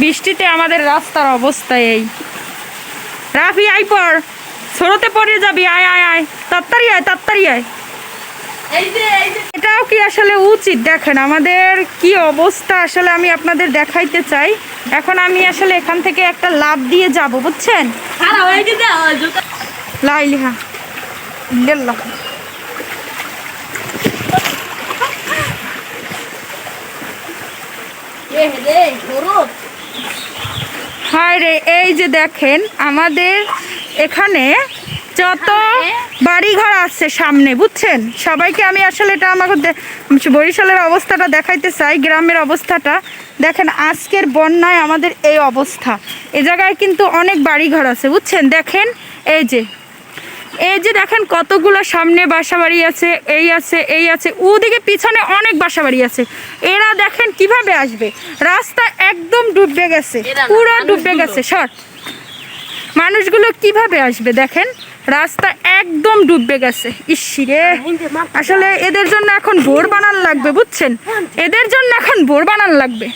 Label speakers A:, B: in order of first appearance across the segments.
A: বৃষ্টিতে আমাদের রাস্তার অবস্থা এই। রাফি আই পর সরতে পড়ে যাবি আয় আয় আয়। তাড়াতাড়ি আয় তাড়াতাড়ি আয়। এটাও কি আসলে উচিত? দেখেন আমাদের কি অবস্থা আসলে আমি আপনাদের দেখাইতে চাই। এখন আমি আসলে এখান থেকে একটা লাভ দিয়ে যাব বুঝছেন? লাইলিহা।
B: রে গরু
A: হায় রে এই যে দেখেন, আমাদের এখানে যত বাড়িঘর আছে সামনে, বুঝছেন? সবাইকে আমি আসলে এটা আমাকে বরিশালের অবস্থাটা দেখাইতে চাই, গ্রামের অবস্থাটা। দেখেন, আজকের বন্যায় আমাদের এই অবস্থা। এ জায়গায় কিন্তু অনেক বাড়িঘর আছে, বুঝছেন? দেখেন, এই যে এই যে দেখেন কতগুলো সামনে বাসা বাড়ি আছে এই আছে এই আছে ওদিকে পিছনে অনেক বাসা বাড়ি আছে। এরা দেখেন কীভাবে আসবে? রাস্তা একদম ডুববে গেছে পুরো ডুবে
B: মানুষগুলো।
A: গেছে সর। মানুষগুলো কীভাবে আসবে দেখেন? রাস্তা একদম ডুববে গেছে। ইসিরে আসলে এদের জন্য এখন ভোর বানান লাগবে বুঝছেন? এদের জন্য এখন ভোর বানান লাগবে।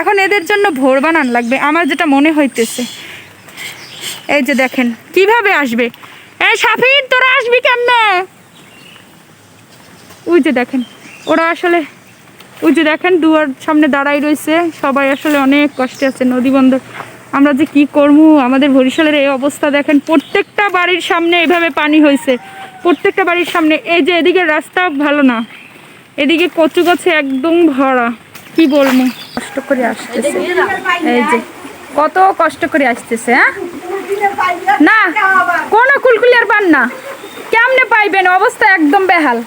A: এখন এদের জন্য ভোর বানান লাগবে আমার যেটা মনে হইতেছে। এই যে দেখেন, কীভাবে আসবে? এই সাফির, তোরা আসবি কেমনে? ওই যে দেখেন, ওরা আসলে, ওই যে দেখেন, দুয়ার সামনে দাঁড়াই রয়েছে। সবাই আসলে অনেক কষ্টে আছে নদী বন্দর আমরা যে কি করব আমাদের বরিশালের এই অবস্থা দেখেন, প্রত্যেকটা বাড়ির সামনে এভাবে পানি হয়েছে। প্রত্যেকটা বাড়ির সামনে, এই যে এদিকে রাস্তা ভালো না। এদিকে কচু গাছে একদম ভরা। কি বলব? কষ্ট করে আসতেছে। এই যে কত কষ্ট করে আসতেছে হ্যাঁ? না, কোনো কুলকুলিয়ার পান না। কেমনে পাইবেন? অবস্থা একদম বেহাল।